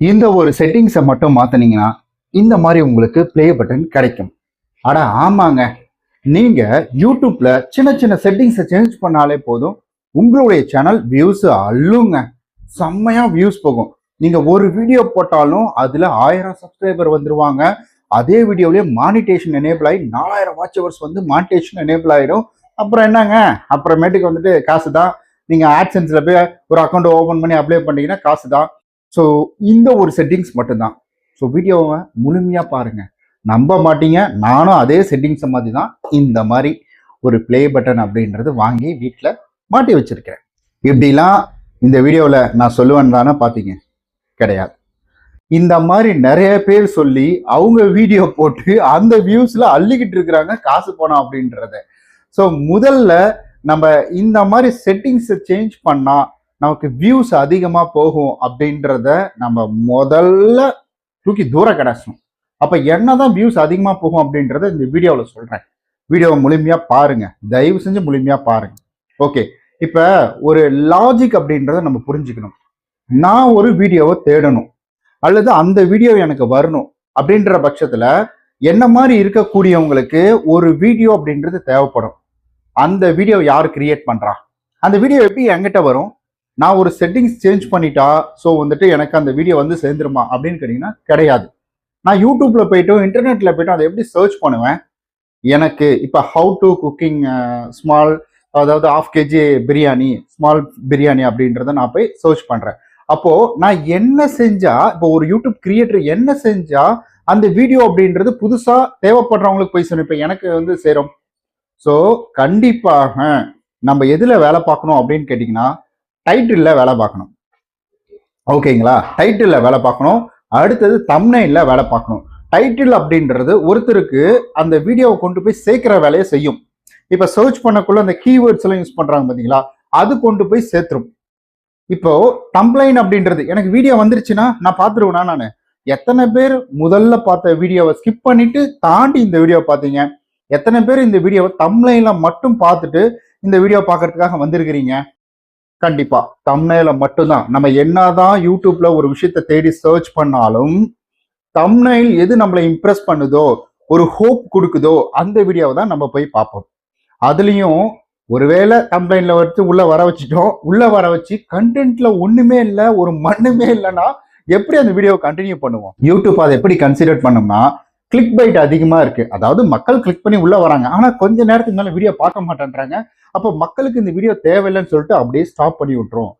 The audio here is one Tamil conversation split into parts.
இந்த ஒரு செட்டிங்ஸை மட்டும் மாற்றினீங்கன்னா இந்த மாதிரி உங்களுக்கு ப்ளே பட்டன் கிடைக்கும். அட ஆமாங்க. நீங்கள் யூடியூப்பில் சின்ன சின்ன செட்டிங்ஸை சேஞ்ச் பண்ணாலே போதும் உங்களுடைய சேனல் வியூஸ் அள்ளுங்க. செம்மையாக வியூஸ் போகும். நீங்கள் ஒரு வீடியோ போட்டாலும் அதில் ஆயிரம் சப்ஸ்கிரைபர் வந்துருவாங்க. அதே வீடியோவிலே மானிட்டேஷன் எனேபிள் ஆகி நாலாயிரம் வாட்ச் ஹவர்ஸ் வந்து மானிட்டேஷன் எனேபிள் ஆயிடும் அப்புறம் என்னங்க? அப்புறமேட்டுக்கு வந்துட்டு காசு தான் நீங்கள் ஆட்சன்ஸில் போய் ஒரு அக்கௌண்ட் ஓப்பன் பண்ணி அப்ளை பண்ணீங்கன்னா காசு தான் ஸோ இந்த ஒரு செட்டிங்ஸ் மட்டும்தான். ஸோ வீடியோவை முழுமையாக பாருங்கள் நம்ப மாட்டீங்க. நானும் அதே செட்டிங்ஸை மாதிரி தான் இந்த மாதிரி ஒரு ப்ளே பட்டன் அப்படின்றது வாங்கி வீட்டில் மாட்டி வச்சுருக்கிறேன். இப்படிலாம் இந்த வீடியோவில் நான் சொல்லுவேன் தானே பார்த்தீங்க கிடையாது. இந்த மாதிரி நிறைய பேர் சொல்லி அவங்க வீடியோ போட்டு அந்த வியூஸில் அள்ளிக்கிட்டு இருக்கிறாங்க காசு போனோம் அப்படின்றத. ஸோ முதல்ல நம்ம இந்த மாதிரி செட்டிங்ஸை சேஞ்ச் பண்ணால் நமக்கு வியூஸ் அதிகமாக போகும் அப்படின்றத நம்ம முதல்ல தூக்கி தூர கிடச்சோம் என்ன என்னதான் வியூஸ் அதிகமாக போகும் அப்படின்றத இந்த வீடியோவில் சொல்கிறேன் வீடியோவை முழுமையாக பாருங்கள் தயவு செஞ்சு முழுமையாக பாருங்கள் ஓகே. இப்போ ஒரு லாஜிக் அப்படின்றத நம்ம புரிஞ்சுக்கணும். நான் ஒரு வீடியோவை தேடணும். அல்லது அந்த வீடியோ எனக்கு வரணும் அப்படின்ற பட்சத்தில் என்ன மாதிரி இருக்கக்கூடியவங்களுக்கு ஒரு வீடியோ அப்படின்றது தேவைப்படும். அந்த வீடியோ யார் கிரியேட் பண்ணுறா அந்த வீடியோ எப்படி என்கிட்ட வரும்? நான் ஒரு செட்டிங்ஸ் சேஞ்ச் பண்ணிட்டா ஸோ வந்துட்டு எனக்கு அந்த வீடியோ வந்து சேர்ந்துருமா? அப்படின்னு கேட்டிங்கன்னா கிடையாது. நான் யூடியூப்ல போயிட்டும் இன்டர்நெட்ல போயிட்டும் அதை எப்படி சர்ச் பண்ணுவேன்? எனக்கு இப்போ ஹவு டு குக்கிங் ஸ்மால் அதாவது half KG biryani small biryani அப்படின்றத நான் போய் சர்ச் பண்ணுறேன் அப்போது நான் என்ன செஞ்சால் இப்போ ஒரு யூடியூப் கிரியேட்டர் என்ன செஞ்சால் அந்த வீடியோ அப்படின்றது புதுசாக தேவைப்படுறவங்களுக்கு போய் சேரும் இப்போ எனக்கு வந்து சேரும். ஸோ கண்டிப்பாக நம்ம எதில் வேலை பார்க்கணும் அப்படின்னு கேட்டிங்கன்னா டைட்டிலில் வேலை பார்க்கணும். ஓகேங்களா டைட்டிலில் வேலை பார்க்கணும். அடுத்தது தம்னையில் வேலை பார்க்கணும். டைட்டில் அப்படின்றது ஒருத்தருக்கு அந்த வீடியோவை கொண்டு போய் சேர்க்கிற வேலையை செய்யும். இப்போ சர்ச் பண்ணக்குள்ள அந்த கீவேர்ட்ஸ் எல்லாம் யூஸ் பண்ணுறாங்க பார்த்தீங்களா அது கொண்டு போய் சேர்த்துரும். இப்போ டம்ப்ளைன் அப்படின்றது எனக்கு வீடியோ வந்துருச்சுன்னா நான் பார்த்துருவேனா நான்? எத்தனை பேர் முதல்ல பார்த்த வீடியோவை ஸ்கிப் பண்ணிட்டு தாண்டி இந்த வீடியோ பார்த்தீங்க? எத்தனை பேர் இந்த வீடியோவை தம்ப்ளைன்ல மட்டும் பார்த்துட்டு இந்த வீடியோ பார்க்கறதுக்காக வந்திருக்கிறீங்க? கண்டிப்பா. தம்னேல மட்டும்தான். நம்ம என்னதான் யூடியூப்ல ஒரு விஷயத்த தேடி சர்ச் பண்ணாலும் தம்னைல் எது நம்மளை இம்ப்ரெஸ் பண்ணுதோ ஒரு ஹோப் கொடுக்குதோ அந்த வீடியோவை தான் நம்ம போய் பார்ப்போம். அதுலயும் ஒருவேளை தம்ப்ளைன்ல வச்சு உள்ள வர வச்சுட்டோம் உள்ள வர வச்சு கண்டென்ட்ல ஒண்ணுமே இல்லை ஒரு மண்ணுமே இல்லைன்னா எப்படி அந்த வீடியோவை கண்டினியூ பண்ணுவோம்? யூடியூப் அதை எப்படி கன்சிடர் பண்ணோம்னா கிளிக் பைட் அதிகமாக இருக்குது அதாவது மக்கள் கிளிக் பண்ணி உள்ளே வராங்க. ஆனால் கொஞ்ச நேரத்துக்கு மேலே வீடியோ பார்க்க மாட்டேன்றாங்க. அப்போ மக்களுக்கு இந்த வீடியோ தேவையில்லைன்னு சொல்லிட்டு அப்படியே ஸ்டாப் பண்ணி விட்டுரும்.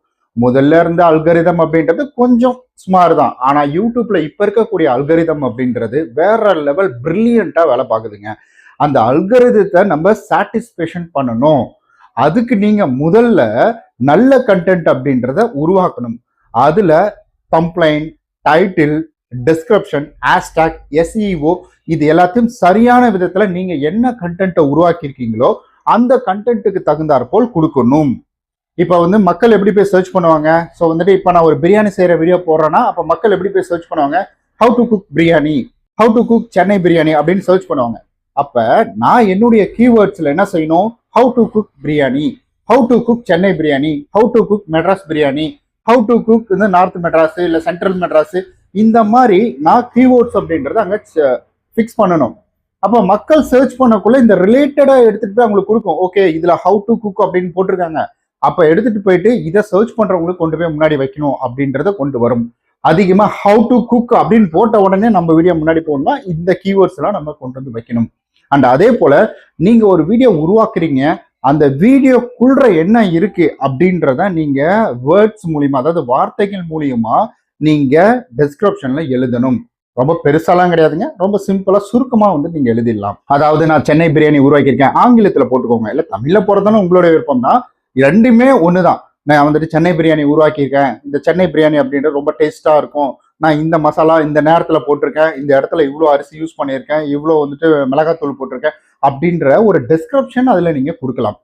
முதல்ல இருந்த அல்கரிதம் அப்படின்றது கொஞ்சம் ஸ்மார் தான். ஆனால் யூடியூப்ல இப்போ இருக்கக்கூடிய அல்கரிதம் அப்படின்றது வேற லெவல் பிரில்லியண்டா வேலை பார்க்குதுங்க. அந்த அல்கரிதத்தை நம்ம சாட்டிஸ்பேஷன் பண்ணணும். அதுக்கு நீங்கள் முதல்ல நல்ல கண்டென்ட் அப்படின்றத உருவாக்கணும். அதில் complaint title description hashtag SEO இது எல்லாத்தையும் சரியான விதத்தில் நீங்கள் என்ன கண்டென்ட்டை உருவாக்கியிருக்கீங்களோ அந்த கண்டென்ட்டுக்கு தகுந்தாற்போல் கொடுக்கணும். இப்போ வந்து மக்கள் எப்படி போய் சர்ச் பண்ணுவாங்க? ஸோ வந்துட்டு இப்போ நான் ஒரு பிரியாணி செய்கிற வீடியோ போடுறேன்னா அப்போ மக்கள் எப்படி போய் சர்ச் பண்ணுவாங்க? How to cook biryani how to cook Chennai biryani அப்படின்னு சர்ச் பண்ணுவாங்க. அப்போ நான் என்னுடைய கீவேர்ட்ஸில் என்ன செய்யணும்? How to cook biryani how to cook Chennai biryani how to cook Madras biryani how to cook இந்த நார்த் மெட்ராஸு இல்லை சென்ட்ரல் மெட்ராஸு இந்த மாதிரி நான் கீவேர்ட்ஸ் அப்படின்றத அங்கே ஃபிக்ஸ் பண்ணணும். அப்போ மக்கள் சர்ச் பண்ணக்குள்ள இந்த ரிலேட்டடா எடுத்துட்டு போய் அவங்களுக்கு கொடுக்கும். ஓகே இதுல ஹவு டு குக் அப்படின்னு போட்டிருக்காங்க. அப்ப எடுத்துட்டு போயிட்டு இதை சர்ச் பண்றவங்களுக்கு கொண்டு போய் முன்னாடி வைக்கணும் அப்படின்றத கொண்டு வரும். அதிகமா ஹவு டு குக் அப்படின்னு போட்ட உடனே நம்ம வீடியோ முன்னாடி போகணும்னா இந்த கீவேர்ட்ஸ் எல்லாம் நம்ம கொண்டு வந்து வைக்கணும். அண்ட் அதே போல நீங்க ஒரு வீடியோ உருவாக்குறீங்க. அந்த வீடியோக்குள்ள என்ன இருக்கு அப்படின்றத நீங்க வேர்ட்ஸ் மூலியமா அதாவது வார்த்தைகள் மூலியமா நீங்கள் டிஸ்கிரிப்ஷனில் எழுதணும். ரொம்ப பெருசாலாம் கிடையாதுங்க. ரொம்ப சிம்பிளாக சுருக்கமாக வந்து நீங்கள் எழுதிடலாம். அதாவது நான் சென்னை பிரியாணி உருவாக்கியிருக்கேன். ஆங்கிலத்தில் போட்டுக்கோங்க. இல்லை தமிழில் போறதானே உங்களுடைய விருப்பம் தான் ரெண்டுமே ஒன்று தான் நான் வந்துட்டு சென்னை பிரியாணி உருவாக்கியிருக்கேன். இந்த சென்னை பிரியாணி அப்படின்றது ரொம்ப டேஸ்ட்டாக இருக்கும். நான் இந்த மசாலா இந்த நேரத்தில் போட்டிருக்கேன். இந்த இடத்துல இவ்வளோ அரிசி யூஸ் பண்ணியிருக்கேன். இவ்வளோ வந்துட்டு மிளகாத்தூள் போட்டிருக்கேன். அப்படின்ற ஒரு டிஸ்கிரிப்ஷன் அதில் நீங்கள் கொடுக்கலாம்.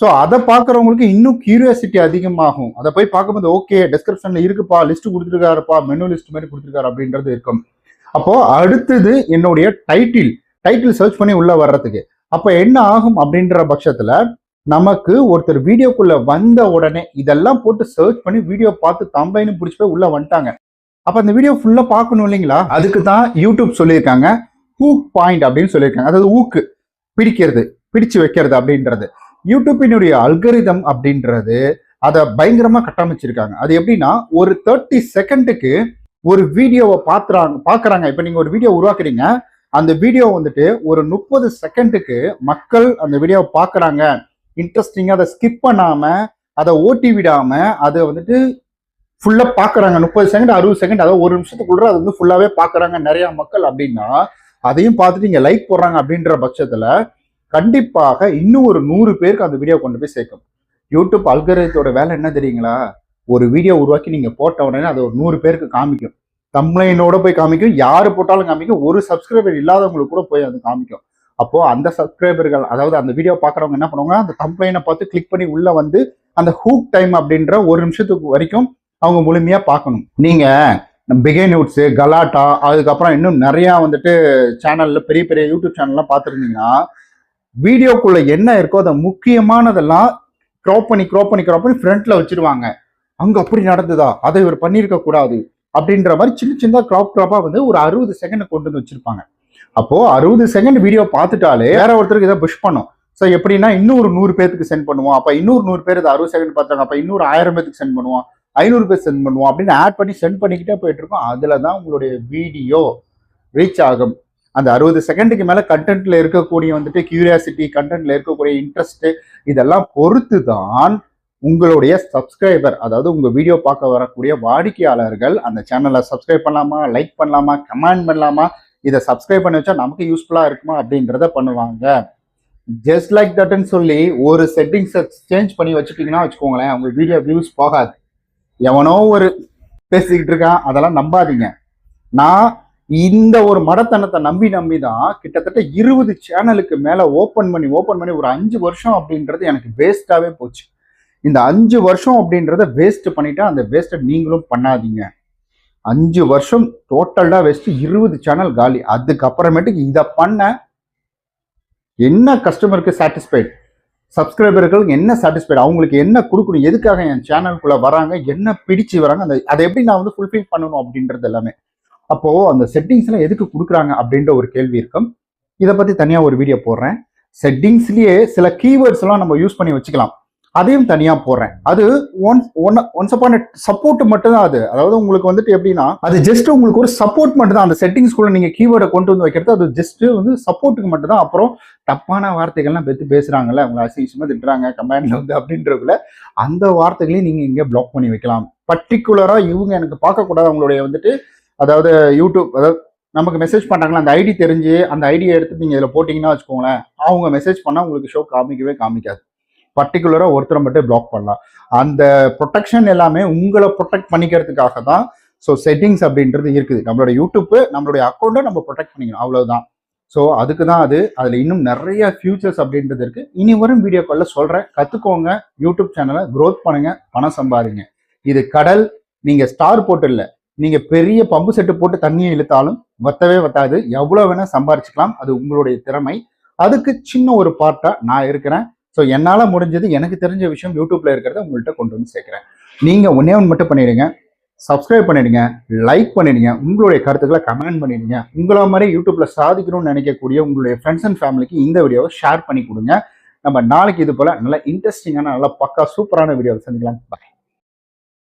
ஸோ அதை பார்க்குறவங்களுக்கு இன்னும் கியூரியாசிட்டி அதிகமாகும். அதை போய் பார்க்கும்போது ஓகே டிஸ்கிரிப்ஷனில் இருக்குப்பா லிஸ்ட் கொடுத்துருக்காருப்பா மெனு லிஸ்ட் மாதிரி கொடுத்துருக்காரு அப்படின்றது இருக்கும். அப்போ அடுத்தது என்னுடைய டைட்டில் டைட்டில் சர்ச் பண்ணி உள்ள வர்றதுக்கு. அப்போ என்ன ஆகும் அப்படின்ற பட்சத்தில் நமக்கு ஒருத்தர் வீடியோக்குள்ள வந்த உடனே இதெல்லாம் போட்டு சர்ச் பண்ணி வீடியோ பார்த்து தம்பைன்னு பிடிச்சி போய் உள்ள வந்துட்டாங்க. அப்போ அந்த வீடியோ ஃபுல்லாக பார்க்கணும் இல்லைங்களா? அதுக்கு தான் யூடியூப் சொல்லியிருக்காங்க. ஹூக் பாயிண்ட் அப்படின்னு சொல்லியிருக்காங்க. அதாவது ஊக்கு பிடிக்கிறது பிடிச்சு வைக்கிறது அப்படின்றது. யூடியூப்பினுடைய அல்கரிதம் அப்படின்றது அதை பயங்கரமாக கட்டமைச்சிருக்காங்க. அது எப்படின்னா ஒரு தேர்ட்டி செகண்டுக்கு ஒரு வீடியோவை பார்த்துறாங்க பார்க்குறாங்க இப்போ நீங்கள் ஒரு வீடியோ உருவாக்குறீங்க அந்த வீடியோ வந்துட்டு ஒரு முப்பது செகண்டுக்கு மக்கள் அந்த வீடியோவை பார்க்குறாங்க இன்ட்ரெஸ்டிங்காக அதை ஸ்கிப் பண்ணாமல் அதை ஓட்டி விடாமல் அதை வந்துட்டு ஃபுல்லாக பார்க்குறாங்க முப்பது செகண்ட் அறுபது செகண்ட் அதாவது ஒரு நிமிஷத்துக்குள்ள அது வந்து ஃபுல்லாகவே பார்க்குறாங்க நிறையா மக்கள் அப்படின்னா அதையும் பார்த்துட்டு இங்கே லைக் போடுறாங்க அப்படின்ற பட்சத்தில் கண்டிப்பாக இன்னும் ஒரு நூறு பேருக்கு அந்த வீடியோ கொண்டு போய் சேர்க்கும். யூடியூப் அல்கரத்தோட வேலை என்ன தெரியுங்களா? ஒரு வீடியோ உருவாக்கி நீங்க போட்ட உடனே அது ஒரு நூறு பேருக்கு காமிக்கும். தம்ளைனோட போய் காமிக்கும். யாரு போட்டாலும் காமிக்கும். ஒரு சப்ஸ்கிரைபர் இல்லாதவங்களுக்கு கூட போய் அது காமிக்கும். அப்போ அந்த சப்ஸ்கிரைபர்கள் அதாவது அந்த வீடியோ பார்க்குறவங்க என்ன பண்ணுவாங்க? அந்த கம்ப்ளைனை பார்த்து கிளிக் பண்ணி உள்ள வந்து அந்த ஹூக் டைம் அப்படின்ற ஒரு நிமிஷத்துக்கு வரைக்கும் அவங்க முழுமையா பார்க்கணும். நீங்க பிகே நியூட்ஸு கலாட்டா அதுக்கப்புறம் இன்னும் நிறைய வந்துட்டு சேனல்ல பெரிய பெரிய யூடியூப் சேனல்லாம் பார்த்துருந்தீங்கன்னா வீடியோக்குள்ள என்ன இருக்கோ அதை முக்கியமானதெல்லாம் க்ராப் பண்ணி க்ராப் பண்ணி க்ராப் பண்ணி ஃப்ரண்ட்ல வச்சிருவாங்க. அங்க அப்படி நடந்ததா? அதை இவர் பண்ணியிருக்க கூடாது அப்படின்ற மாதிரி சின்ன சின்ன க்ராப் க்ராப்பா வந்து ஒரு அறுபது செகண்ட் கொண்டு வந்து வச்சிருப்பாங்க. அப்போ அறுபது செகண்ட் வீடியோ பார்த்துட்டாலே வேற ஒருத்தருக்கு இதை புஷ் பண்ணும். ஸோ எப்படின்னா இன்னொரு நூறு பேருக்கு சென்ட் பண்ணுவோம். அப்போ இன்னொரு நூறு பேர் இதை அறுபது செகண்ட் பார்த்தாங்க அப்போ இன்னொரு ஆயிரம் பேருக்கு சென்ட் பண்ணுவோம். ஐநூறு பேர் சென்ட் பண்ணுவோம் அப்படின்னு ஆட் பண்ணி சென்ட் பண்ணிக்கிட்டே போயிட்டு இருக்கோம். அதில் தான் உங்களுடைய வீடியோ ரீச் ஆகும். அந்த அறுபது செகண்டுக்கு மேல கண்டென்ட்ல இருக்கக்கூடிய வந்துட்டு கியூரியாசிட்டி கண்டென்ட்ல இருக்கக்கூடிய இன்ட்ரெஸ்ட் இதெல்லாம் பொறுத்து தான் உங்களுடைய சப்ஸ்கிரைபர் அதாவது உங்க வீடியோ பார்க்க வரக்கூடிய வாடிக்கையாளர்கள் அந்த சேனலை சப்ஸ்கிரைப் பண்ணலாமா லைக் பண்ணலாமா கமெண்ட் பண்ணலாமா இதை சப்ஸ்கிரைப் பண்ணி வச்சா நமக்கு யூஸ்ஃபுல்லா இருக்குமா அப்படின்றத பண்ணுவாங்க. ஜஸ்ட் லைக் தட்னு சொல்லி ஒரு செட்டிங்ஸை சேஞ்ச் பண்ணி வச்சுட்டீங்கன்னா வச்சுக்கோங்களேன் உங்க வீடியோ வியூஸ் போகாது. எவனோ ஒரு பேசிக்கிட்டு இருக்கான் அதெல்லாம் நம்பாதீங்க. நான் இந்த ஒரு மடத்தனத்தை நம்பி நம்பி தான் கிட்டத்தட்ட இருபது சேனலுக்கு மேலே ஓப்பன் பண்ணி ஓப்பன் பண்ணி ஒரு அஞ்சு வருஷம் அப்படின்றது எனக்கு வேஸ்ட்டாகவே போச்சு. இந்த அஞ்சு வருஷம் அப்படின்றத வேஸ்ட் பண்ணிட்டா அந்த வேஸ்ட்டை நீங்களும் பண்ணாதீங்க. அஞ்சு வருஷம் டோட்டலாக வேஸ்ட்டு இருபது சேனல் காலி. அதுக்கப்புறமேட்டுக்கு இதை பண்ண என்ன கஸ்டமருக்கு சாட்டிஸ்ஃபைட் சப்ஸ்கிரைபர்களுக்கு என்ன சாட்டிஸ்ஃபைட் அவங்களுக்கு என்ன கொடுக்கணும்? எதுக்காக என் சேனல்குள்ளே வராங்க? என்ன பிடிச்சு வராங்க? அந்த அதை எப்படி நான் வந்து ஃபுல்ஃபில் பண்ணணும் அப்படின்றது எல்லாமே. அப்போ அந்த செட்டிங்ஸ் எல்லாம் எதுக்கு கொடுக்குறாங்க அப்படின்ற ஒரு கேள்வி இருக்கும். இதை பத்தி தனியா ஒரு வீடியோ போடுறேன். செட்டிங்ஸ்லயே சில கீவேர்ட்ஸ் எல்லாம் நம்ம யூஸ் பண்ணி வச்சுக்கலாம். அதையும் தனியா போடுறேன். அது once one once upon support மட்டும் தான் அது. அதாவது உங்களுக்கு வந்துட்டு எப்படின்னா அது ஜஸ்ட் உங்களுக்கு ஒரு சப்போர்ட் மட்டும் தான் அந்த செட்டிங்ஸ்குள்ள நீங்க கீவேர்டை கொண்டு வந்து வைக்கிறது அது ஜஸ்ட் வந்து சப்போர்ட்டுக்கு மட்டும் தான் அப்புறம் தப்பான வார்த்தைகள்லாம் பெற்று பேசுறாங்கல்ல உங்களை அசிங்கமா திட்டுறாங்க கமெண்ட்ல வந்து அப்படின்றதுல அந்த வார்த்தைகளையும் நீங்க இங்க பிளாக் பண்ணி வைக்கலாம். பர்டிகுலரா இவங்க எனக்கு பார்க்கக்கூடாது அவங்களுடைய வந்துட்டு அதாவது யூடியூப் அதாவது நமக்கு மெசேஜ் பண்ணுறாங்களா அந்த ஐடி தெரிஞ்சு அந்த ஐடியை எடுத்து நீங்கள் இதில் போட்டிங்கன்னா வச்சுக்கோங்களேன் அவங்க மெசேஜ் பண்ணால் உங்களுக்கு ஷோ காமிக்கவே காமிக்காது. பர்டிகுலராக ஒருத்தரை மட்டும் பிளாக் பண்ணலாம். அந்த ப்ரொடெக்ஷன் எல்லாமே உங்களை ப்ரொடெக்ட் பண்ணிக்கிறதுக்காக தான் ஸோ செட்டிங்ஸ் அப்படின்றது இருக்குது. நம்மளோட யூடியூப்பு நம்மளுடைய அக்கௌண்ட்டை நம்ம ப்ரொடெக்ட் பண்ணிக்கணும். அவ்வளோதான் ஸோ அதுக்கு தான் அது. அதில் இன்னும் நிறைய ஃபியூச்சர்ஸ் அப்படின்றது இருக்குது இனி வரும் வீடியோ காலில் சொல்கிறேன் கற்றுக்கோங்க யூடியூப் சேனலை க்ரோத் பண்ணுங்கள் பணம் சம்பாதிங்க. இது கடல். நீங்கள் ஸ்டார் போட்டு இல்லை நீங்க பெரிய பம்பு செட்டு போட்டு தண்ணியை இழுத்தாலும் வத்தவே வத்தாது. எவ்வளவு வேணா சம்பாரிச்சுக்கலாம். அது உங்களுடைய திறமை. அதுக்கு சின்ன ஒரு பார்ட்டா நான் இருக்கிறேன். ஸோ என்னால முடிஞ்சது எனக்கு தெரிஞ்ச விஷயம் யூடியூப்ல இருக்கிறத உங்கள்கிட்ட கொண்டு வந்து சேர்க்கிறேன். நீங்க ஒன்னே ஒன்று மட்டும் பண்ணிடுங்க. சப்ஸ்கிரைப் பண்ணிடுங்க. லைக் பண்ணிடுங்க. உங்களுடைய கருத்துக்களை கமெண்ட் பண்ணிடுங்க. உங்களா மாதிரி யூடியூப்ல சாதிக்கணும்னு நினைக்கக்கூடிய உங்களுடைய ஃப்ரெண்ட்ஸ் அண்ட் ஃபேமிலிக்கு இந்த வீடியோவை ஷேர் பண்ணி கொடுங்க. நம்ம நாளைக்கு இது போல நல்ல இன்ட்ரெஸ்டிங்கான நல்ல பக்கா சூப்பரான வீடியோவை சந்திக்கலாம். பாய்